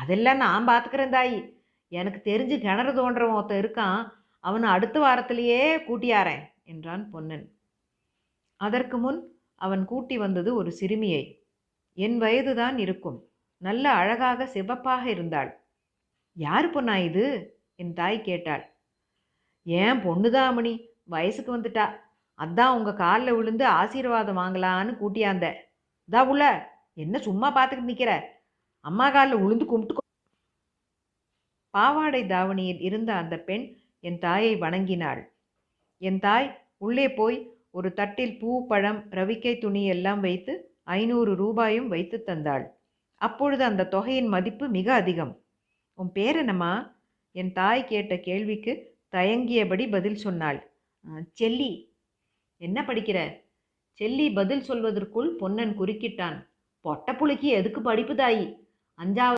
அதெல்லாம் நான் பார்த்துக்கிறேன் தாயி. எனக்கு தெரிஞ்சு கிணறு தோன்றவன் ஒருத்தன் இருக்கான். அவனை அடுத்த வாரத்திலேயே கூட்டியாரேன் என்றான் பொன்னன். அதற்கு முன் அவன் கூட்டி வந்தது ஒரு சிறுமியை. என் வயதுதான் இருக்கும். நல்ல அழகாக சிவப்பாக இருந்தாள். யார் பொண்ணா இது? என் தாய் கேட்டாள். ஏன் பொண்ணுதாமணி. வயசுக்கு வந்துட்டா. அதான் உங்கள் காலில் விழுந்து ஆசீர்வாதம் வாங்கலான்னு கூட்டியாந்த இதா உள்ள. என்ன சும்மா பார்த்துக்கிட்டு நிற்கிற அம்மா காலில் உளுந்து கும்பிட்டு பாவாடை தாவணியில் இருந்த அந்த பெண் என் தாயை வணங்கினாள். என் தாய் உள்ளே போய் ஒரு தட்டில் பூ பழம் ரவிக்கை துணி எல்லாம் வைத்து ஐநூறு ரூபாயும் வைத்து தந்தாள். அப்பொழுது அந்த தொகையின் மதிப்பு மிக அதிகம். உன் பேர் என்னம்மா? என் தாய் கேட்ட கேள்விக்கு தயங்கியபடி பதில் சொன்னாள். செல்லி. என்ன படிக்கிற? செல்லி பதில் சொல்வதற்குள் பொன்னன் குறுக்கிட்டான். பொட்டப்புளிக்கு எதுக்கு படிப்பு தாயி அஞ்சாவது